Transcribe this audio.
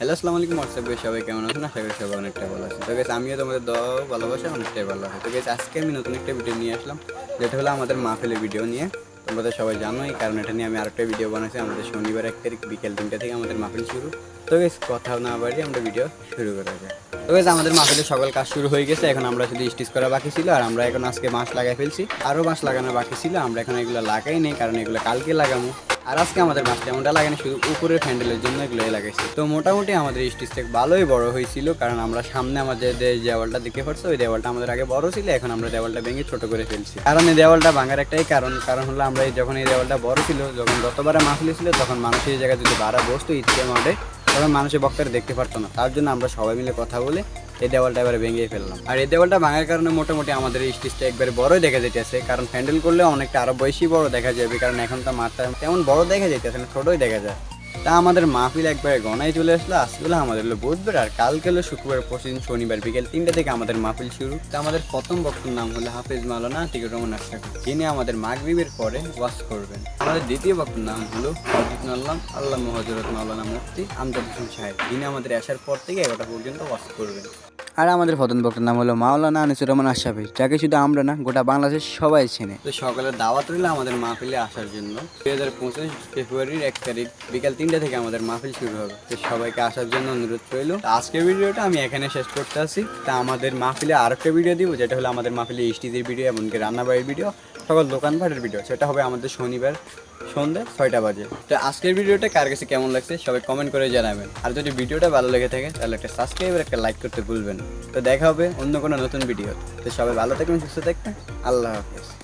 Hello আসসালামু আলাইকুম WhatsApp সবাই কেমন আছেন? আশা করি সবাই অনেকটা ভালো আছে তো গেছে আমিও তোমাদের দ ভালোবাসা, অনেকটাই ভালো আছে। তো গেছে আজকে আমি নতুন একটা ভিডিও নিয়ে আসলাম। যেটা হলো আমাদের মাহফিলের ভিডিও নিয়ে। তোমরা সবাই জানোই, কারণ এটা নিয়ে আমি আরেকটা ভিডিও বানাইছি। আমাদের শনিবার এক তারিখ, বিকেল তিনটা থেকে আমাদের মাহফিল শুরু। তো গেছে কথা না বাড়িয়ে আমরা ভিডিও শুরু করা যায় তো গেছে আমাদের মাহফিলের সকল কাজ শুরু হয়ে গেছে। এখন আমরা শুধু স্টিচ করা বাকি ছিল, আর আমরা এখন আজকে মাছ লাগাই ফেলছি। আরও মাছ লাগানো বাকি ছিল, আমরা এখন এগুলো লাগাই নেই, কারণ এগুলো কালকে লাগাবো। আর আজকে আমাদের মাছটা এমনটা লাগানো শুধু উপরের হ্যান্ডেলের জন্য এগুলো লাগাইছি। তো মোটামুটি আমাদের স্টিচটা ভালোই বড় হয়েছিল, কারণ আমরা সামনে আমাদের দেওয়ালটা দেখতে পাচ্ছি, ওই দেওয়ালটা আমাদের আগে বড় ছিল, এখন আমরা দেওয়ালটা ভেঙে ছোট করে ফেলছি। কারণ এই দেওয়ালটা ভাঙার একটাই কারণ কারণ হলো আমরা যখন এই দেওয়ালটা বড় ছিল, যখন গতবারে মাছ ছিল তখন মানুষ এই জায়গায় যদি বাড়া বসতো ইচ্ছে মাঠে তখন মানুষের বক্তারে দেখতে পারতো না। তার জন্য আমরা সবাই মিলে কথা বলে এই দেওয়ালটা এবারে ভেঙে ফেললাম। আর এই দেওয়ালটা ভাঙার কারণে মোটামুটি আমাদের এই স্টেজটা একবারে বড়ই দেখা যেতেছে কারণ হ্যান্ডেল করলে অনেকটা আরও বেশি বড় দেখা যাবে, কারণ এখন তো মাঠটা তেমন বড় দেখা যেতেছে না, ছোটই দেখা যায়। তা আমাদের মাহফিল একবার গনায় চলে আসলো, আজকে হলো আমাদের হলো বুধবার, আর কালকে হলো শুক্রবার, পরশুদিন শনিবার বিকেল তিনটা থেকে আমাদের মাহফিল শুরু। তা আমাদের প্রথম বক্তব্য নাম হলো হাফিজ মালানা টিকিট রহমান আশাক যিনি আমাদের মাগরিবের পরে ওয়াজ করবেন। আমাদের দ্বিতীয় বক্তব্য নাম হলো হজরত আল্লাহ আল্লাহ হজরত মাওলানা মুফতি আমজাদ হোসেন সাহেব, যিনি আমাদের আসার পর থেকে এগারোটা পর্যন্ত ওয়াজ করবেন। আর আমাদের প্রধান বক্তার নাম হলো মাওলানা আনিসুর রহমান আশাফি যাকে শুধু আমরা না, গোটা বাংলাদেশের সবাই চেনে। তো সকালে দাওয়াত রইল আমাদের মাহফিলে আসার জন্য। দুই হাজার পঁচিশ ফেব্রুয়ারির এক তারিখ, বিকাল তিনটা থেকে আমাদের মাহফিল শুরু হবে। তো সবাইকে আসার জন্য অনুরোধ রইল। আজকের ভিডিওটা আমি এখানে শেষ করতে আসি তা আমাদের মাহফিলে আর একটা ভিডিও দিব, যেটা হলো আমাদের মাহফিলে স্টিজের ভিডিও এমনকি রান্নাবাড়ির ভিডিও, সকল দোকানপাটের ভিডিও। সেটা হবে আমাদের শনিবার সন্ধ্যে ছয়টা বাজে। তো আজকের ভিডিওটা কার কাছে কেমন লাগছে, সবাই কমেন্ট করে জানাবেন। আর যদি ভিডিওটা ভালো লেগে থাকে, তাহলে একটা সাবস্ক্রাইব আর একটা লাইক করতে ভুলবেন। তো দেখা হবে অন্য কোনো নতুন ভিডিও তো সবাই ভালো থাকবেন, সুস্থ থাকবেন। আল্লাহ হাফেজ।